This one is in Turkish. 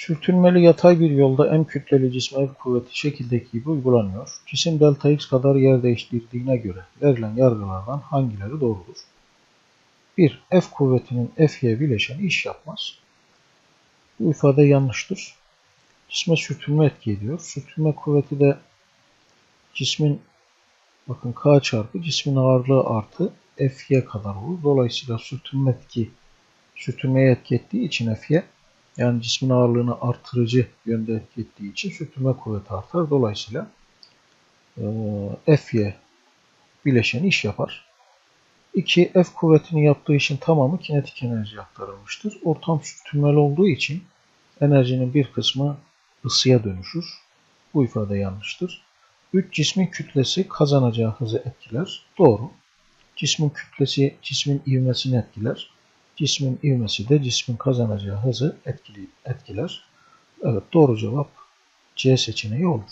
Sürtünmeli yatay bir yolda M kütleli cisme F kuvveti şekildeki gibi uygulanıyor. Cisim delta x kadar yer değiştirdiğine göre verilen yargılardan hangileri doğrudur? 1. F kuvvetinin F'ye bileşeni iş yapmaz. Bu ifade yanlıştır. Cisme sürtünme etki ediyor. Sürtünme kuvveti de cismin bakın K çarpı cismin ağırlığı artı F'ye kadar olur. Dolayısıyla sürtünme etki sürtünmeye etki ettiği için F'ye yani cismin ağırlığını artırıcı yönde etki ettiği için sürtünme kuvveti artar. Dolayısıyla e, F'ye bileşeni iş yapar. 2. F kuvvetinin yaptığı işin tamamı kinetik enerji aktarılmıştır. Ortam sürtünmeli olduğu için enerjinin bir kısmı ısıya dönüşür. Bu ifade yanlıştır. 3. Cismin kütlesi kazanacağı hızı etkiler. Doğru. Cismin kütlesi cismin ivmesini etkiler. Cismin ivmesi de cismin kazanacağı hızı etkiler. Evet doğru cevap C seçeneği olur.